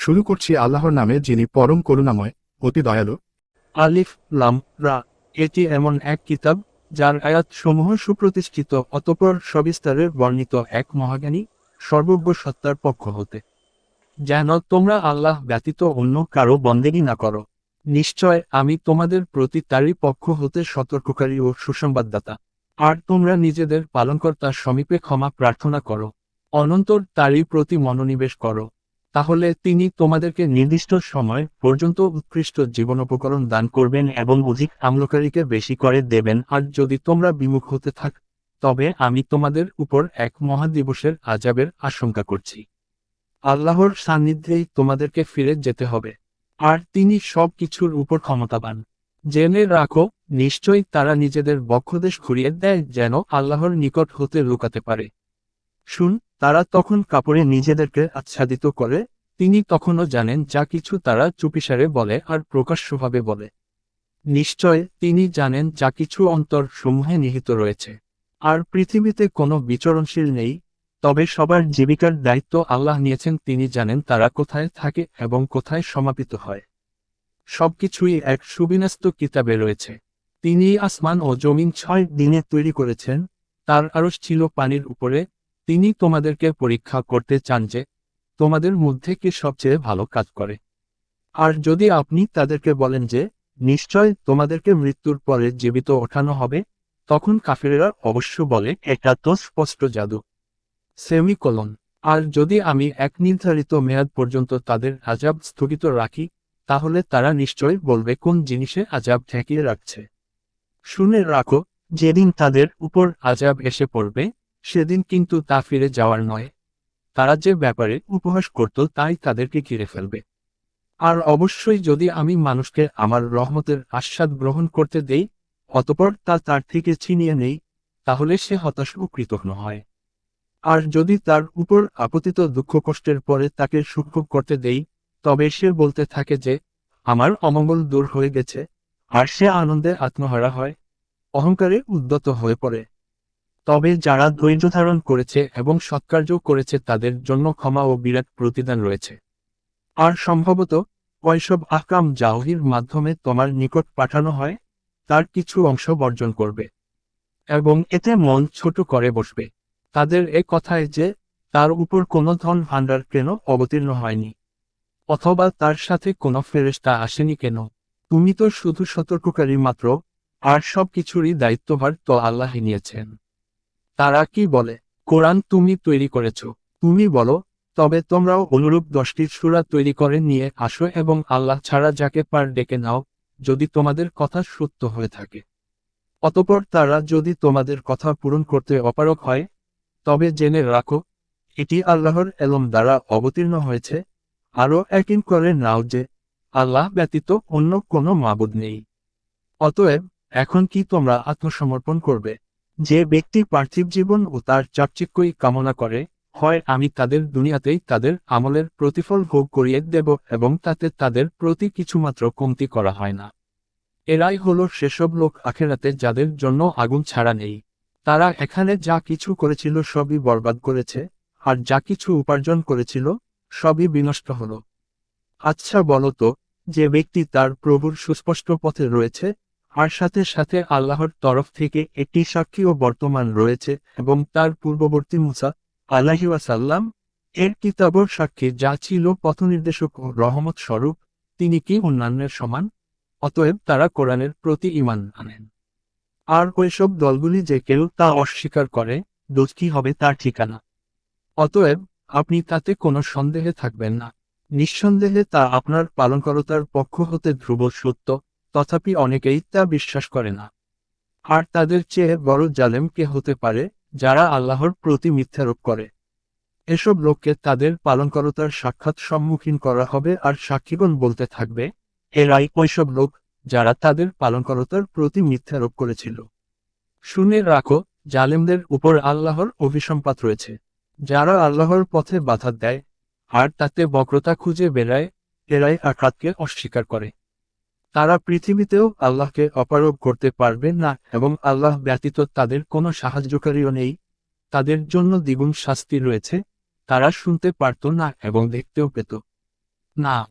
শুরু করছি আল্লাহর নামে যিনি পরম করুণাময়, অতি দয়ালু। আলিফ, লাম, রা, এটি এমন এক কিতাব, যার আয়াত সমূহ সুপ্রতিষ্ঠিত, অতপর সবিস্তারে বর্ণিত এক মহাজ্ঞানী সর্বজ্ঞ সত্তার পক্ষ হতে। যেন তোমরা আল্লাহ ব্যতীত অন্য কারও বন্দেগী না করো। নিশ্চয় আমি তোমাদের প্রতি তারই পক্ষ হতে সতর্ককারী ও সুসংবাদদাতা। আর তোমরা নিজেদের পালনকর্তার সমীপে ক্ষমা প্রার্থনা করো। অনন্তর তারই প্রতি মনোনিবেশ করো। তাহলে তিনি তোমাদেরকে নির্দিষ্ট সময় পর্যন্ত উৎকৃষ্ট জীবনোপকরণ দান করবেন এবং অধিক আমলকারীকে বেশি করে দেবেন। আর যদি তোমরা বিমুখ হতে থাক, তবে আমি তোমাদের উপর এক মহাদিবসের আজাবের আশঙ্কা করছি। আল্লাহর সান্নিধ্যেই তোমাদেরকে ফিরে যেতে হবে। আর তিনি সব কিছুর উপর ক্ষমতাবান। জেনে রাখো, নিশ্চয়ই তারা নিজেদের বক্ষদেশ ঘুরিয়ে দেয় যেন আল্লাহর নিকট হতে লুকাতে পারে। শুন তারা তখন কাপড়ে নিজেদেরকে আচ্ছাদিত করে, তিনি তখনও জানেন যা কিছু তারা চুপিসারে বলে আর প্রকাশ্যভাবে বলে। নিশ্চয় তিনি জানেন যা কিছু অন্তর সমূহে নিহিত রয়েছে। আর পৃথিবীতে কোনো বিচরণশীল নেই, তবে সবার জীবিকার দায়িত্ব আল্লাহ নিয়েছেন, তিনি জানেন তারা কোথায় থাকে এবং কোথায় সমাপিত হয়। সবকিছুই এক সুবিন্যস্ত কিতাবে রয়েছে। তিনি আসমান ও জমিন ছয় দিনে তৈরি করেছেন, তার আরশ ছিল পানির উপরে তিনি তোমাদেরকে পরীক্ষা করতে চান যে, তোমাদের মধ্যে কি সবচেয়ে ভালো কাজ করে। আর যদি আপনি তাদেরকে বলেন যে, নিশ্চয় তোমাদেরকে মৃত্যুর পরে জীবিত ওঠানো হবে, তখন কাফিরেরা অবশ্য বলে, এটা তো স্পষ্ট জাদু। সেমিকোলন। আর যদি আমি এক নির্ধারিত মেয়াদ পর্যন্ত তাদের আজাব স্থগিত রাখি, তাহলে তারা নিশ্চয় বলবে কোন জিনিসে আজাব ঠেকিয়ে রাখছে। শুনে রাখো, যেদিন তাদের উপর আজাব এসে পড়বে সেদিন কিন্তু তা ফিরে যাওয়ার নয়। তারা যে ব্যাপারে উপহাস করত তাই তাদেরকে ঘিরে ফেলবে। আর অবশ্যই যদি আমি মানুষকে আমার রহমতের আস্বাদ গ্রহণ করতে দেই, অতপর তা তার থেকে ছিনিয়ে নেই, তাহলে সে হতাশ ও হয়। আর যদি তার উপর আপতিত দুঃখ কষ্টের পরে তাকে সুখ করতে দেই, তবে সে বলতে থাকে যে, আমার অমঙ্গল দূর হয়ে গেছে, আর সে আনন্দে আত্মহারা হয়, অহংকারে উদ্যত হয়ে পড়ে। তবে যারা ধৈর্য ধারণ করেছে এবং সৎকার্য করেছে তাদের জন্য ক্ষমা ও বিরাট প্রতিদান রয়েছে। আর সম্ভবত, ওইসব আকাম জাওহির মাধ্যমে তোমার নিকট পাঠানো হয়, তার কিছু অংশ বর্জন করবে। এবং এতে মন ছোট করে বসবে। তাদের এ কথায় যে, তার উপর কোনো ধন ভাণ্ডার কেন অবতীর্ণ হয়নি? অথবা তার সাথে কোনো ফেরেস্তা আসেনি কেন? তুমি তো শুধু সতর্ককারী মাত্র, আর সব কিছুরই দায়িত্বভার তো আল্লাহ নিয়েছেন। তারা কি বলে? কোরআন তুমি তৈরি করেছ। তুমি বলো, তবে তোমরাও অনুরূপ দশটি সুরা তৈরি করে নিয়ে আসো এবং আল্লাহ ছাড়া যাকে পার ডেকে নাও, যদি তোমাদের কথা সত্য হয়ে থাকে। অতপর তারা যদি তোমাদের কথা পূরণ করতে অপারক হয়, তবে জেনে রাখো, এটি আল্লাহর এলম দ্বারা অবতীর্ণ হয়েছে। আরও একই করে নাও যে, আল্লাহ ব্যতীত অন্য কোনো মাবুদ নেই। অতএব, এখন কি তোমরা আত্মসমর্পণ করবে? যে ব্যক্তি পার্থিব জীবন ও তার চাকচিক্যই কামনা করে, হয় আমি তাদের দুনিয়াতেই তাদের আমলের প্রতিফল ভোগ করিয়ে দেব এবং তাতে তাদের প্রতি কিছুমাত্র কমতি করা হয় না। এরাই হল সেসব লোক আখেরাতে যাদের জন্য আগুন ছাড়া নেই। তারা এখানে যা কিছু করেছিল সবই বরবাদ করেছে, আর যা কিছু উপার্জন করেছিল, সবই বিনষ্ট হল। আচ্ছা বলতো যে ব্যক্তি তার প্রভুর সুস্পষ্ট পথে রয়েছে আর সাথে সাথে আল্লাহর তরফ থেকে একটি সাক্ষীও বর্তমান রয়েছে এবং তার পূর্ববর্তী মুসা আল্লাহিওয়াসাল্লাম এর কিতাবর সাক্ষী যা ছিল পথনির্দেশক ও রহমত স্বরূপ, তিনি কি অন্যান্যের সমান? অতএব তারা কোরআনের প্রতি ইমান আনেন। আর ওইসব দলগুলি যে কেউ তা অস্বীকার করে, দোষ হবে তার ঠিকানা? অতএব আপনি তাতে কোনো সন্দেহে থাকবেন না। নিঃসন্দেহে তা আপনার পালনকরতার পক্ষ হতে ধ্রুব সত্য তথাপি অনেকেই তা বিশ্বাস করে না। আর তাদের চেয়ে বড় জালেম কে হতে পারে, যারা আল্লাহর প্রতি মিথ্যারোপ করে। এসব লোককে তাদের পালনকর্তার সাক্ষাৎ সম্মুখীন করা হবে আর সাক্ষীগণ বলতে থাকবে, এরাই ওইসব লোক যারা তাদের পালনকর্তার প্রতি মিথ্যারোপ করেছিল। শুনে রাখো, জালেমদের উপর আল্লাহর অভিসম্পাত রয়েছে। যারা আল্লাহর পথে বাধা দেয়, আর তাতে বক্রতা খুঁজে বেড়ায়, এরাই আঘাতকে অস্বীকার করে। তারা পৃথিবীতেও আল্লাহকে অপারোপ করতে পারবে না এবং আল্লাহ ব্যতীত তাদের কোনো সাহায্যকারীও নেই। তাদের জন্য দ্বিগুণ শাস্তি রয়েছে। তারা শুনতে পারত না এবং দেখতেও পেত। না